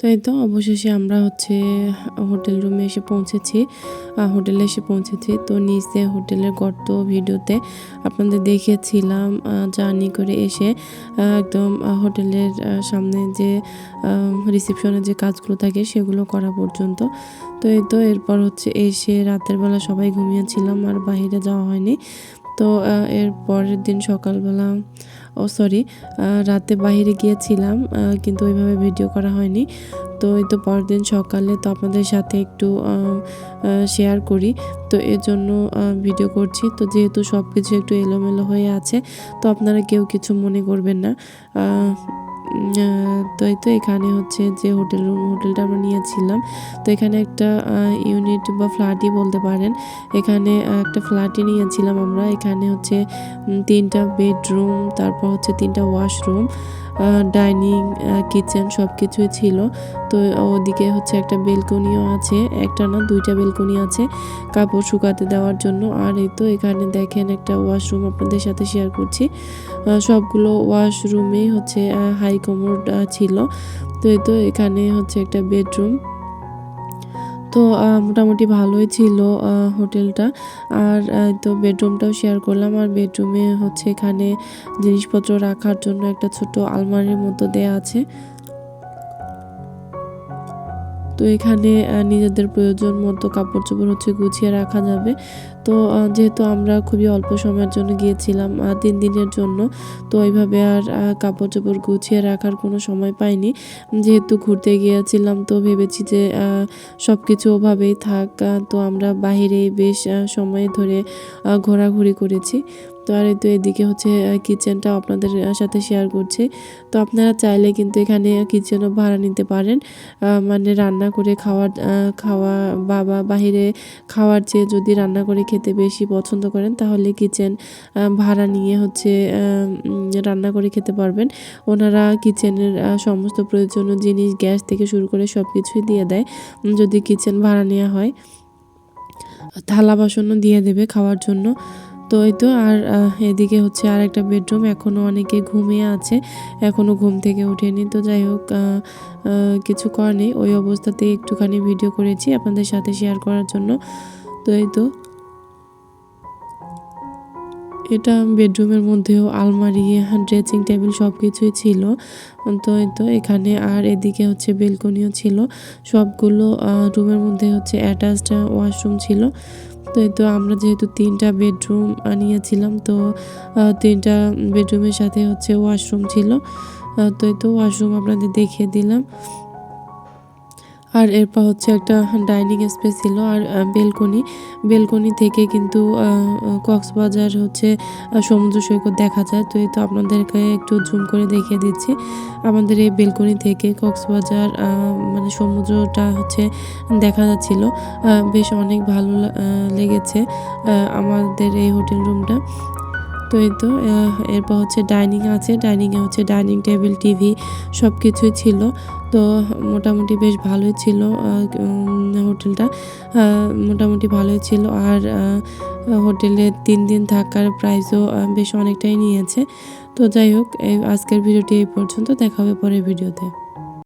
তো এই তো? অবশেষে আমরা হচ্ছে, হোটেল রুমে এসে পৌঁছেছি। হোটেলে এসে পৌঁছেছি। তো নিচে হোটেলের গর্ত ভিডিওতে আপনাদের দেখিয়েছিলাম জার্নি করে এসে একদম হোটেলের সামনে যে রিসেপশনের যে কাজগুলো থাকে সেগুলো করা পর্যন্ত। তো এই তো, এরপর হচ্ছে এসে রাতের বেলা সবাই ঘুমিয়েছিলাম, আর বাইরে যাওয়া হয়নি। তো এর পরের দিন সকালবেলা ও সরি রাতে বাহিরে গিয়েছিলাম কিন্তু ওইভাবে ভিডিও করা হয়নি। তো এই তো পরের দিন সকালে তো আপনাদের সাথে একটু শেয়ার করি। তো এর জন্য ভিডিও করছি। তো যেহেতু সব কিছু একটু এলোমেলো হয়ে আছে, তো আপনারা কেউ কিছু মনে করবেন না। তো এই তো এখানে হচ্ছে যে হোটেল রুম, হোটেলটা আমরা নিয়েছিলাম। তো এখানে একটা ইউনিট বা ফ্ল্যাটই বলতে পারেন। এখানে একটা ফ্ল্যাটই নিয়েছিলাম আমরা। এখানে হচ্ছে তিনটা বেডরুম তারপর হচ্ছে তিনটা ওয়াশরুম ডাইনিং কিচেন সব কিছুই ছিল। তো ওদিকে হচ্ছে একটা বেলকনিও আছে, একটা না দুইটা বেলকনি আছে কাপড় শুকাতে দেওয়ার জন্য। আর এই তো এখানে দেখেন একটা ওয়াশরুম আপনাদের সাথে শেয়ার করছি। সবগুলো ওয়াশরুমেই হচ্ছে হাই কমোড ছিল। তো এই তো এখানে হচ্ছে একটা বেডরুম তো মোটামুটি ভালোই ছিল হোটেলটা। আর তো বেডরুমটাও শেয়ার করলাম। আর বেডরুমে হচ্ছে এখানে জিনিসপত্র রাখার জন্য একটা ছোট আলমারির মতো দেয়া আছে। তো এখানে নিজেদের প্রয়োজন মতো কাপড় চোপড় হচ্ছে গুছিয়ে রাখা যাবে। তো যেহেতু আমরা খুবই অল্প সময়ের জন্য গিয়েছিলাম তিন দিনের জন্য, তো ওইভাবে আর কাপড় চোপড় গুছিয়ে রাখার কোনো সময় পাইনি। যেহেতু ঘুরতে গিয়েছিলাম, তো ভেবেছি যে সব কিছু ওভাবেই থাক তো আমরা বাহিরে বেশ সময় ধরে ঘোরাঘুরি করেছি। তো আর তো এদিকে হচ্ছে কিচেনটা আপনাদের সাথে শেয়ার করছি। তো আপনারা চাইলে কিন্তু এখানে কিচেনও ভাড়া নিতে পারেন। মানে রান্না করে খাওয়ার খাওয়া, বাবা বাহিরে খাওয়ার চেয়ে যদি রান্না করে খেতে বেশি পছন্দ করেন, তাহলে কিচেন ভাড়া নিয়ে হচ্ছে রান্না করে খেতে পারবেন। ওনারা কিচেনের সমস্ত প্রয়োজনীয় জিনিস, গ্যাস থেকে শুরু করে সব কিছুই দিয়ে দেয় যদি কিচেন ভাড়া নেওয়া হয়। থালা বাসনও দিয়ে দেবে খাওয়ার জন্য। তো এই তো, আর এদিকে হচ্ছে আর একটা বেডরুম এখনও অনেকে ঘুমিয়ে আছে এখনও ঘুম থেকে ওঠেনি, তো যাই হোক কিছু করার নেই, ওই অবস্থাতে একটুখানি ভিডিও করেছি আপনাদের সাথে শেয়ার করার জন্য, তো এই তো। এটা বেডরুমের মধ্যেও আলমারি, ড্রেসিং টেবিল সব কিছুই ছিল, তো তো, এখানে আর এদিকে হচ্ছে বেলকনিও ছিল, সবগুলো রুমের মধ্যে হচ্ছে অ্যাটাচড ওয়াশরুম ছিল তো এই তো আমরা যেহেতু তিনটা বেডরুম আনিয়েছিলাম, তো তিনটা বেডরুমের সাথে হচ্ছে ওয়াশরুম ছিল। তো এই তো ওয়াশরুম আপনাদের দেখিয়ে দিলাম। আর এরপর হচ্ছে একটা ডাইনিং স্পেস ছিল আর বেলকনি। বেলকনি থেকে কিন্তু কক্সবাজার হচ্ছে সমুদ্র সৈকত দেখা যায়। তো এই তো আপনাদেরকে একটু জুম করে দেখিয়ে দিচ্ছি। আমাদের এই বেলকনি থেকে কক্সবাজার মানে সমুদ্রটা হচ্ছে দেখা যাচ্ছিল। বেশ অনেক ভালো লেগেছে আমাদের এই হোটেল রুমটা। তো এই তো এরপর হচ্ছে ডাইনিং আছে, ডাইনিংয়ে হচ্ছে ডাইনিং টেবিল, টিভি সব কিছুই ছিল। তো মোটামুটি বেশ ভালোই ছিল হোটেলটা। মোটামুটি ভালোই ছিল আর হোটেলে তিন দিন থাকার প্রাইসও বেশ অনেকটাই নিয়েছে। তো যাই হোক আজকের ভিডিওটি এই পর্যন্ত, দেখা হবে পরের ভিডিওতে।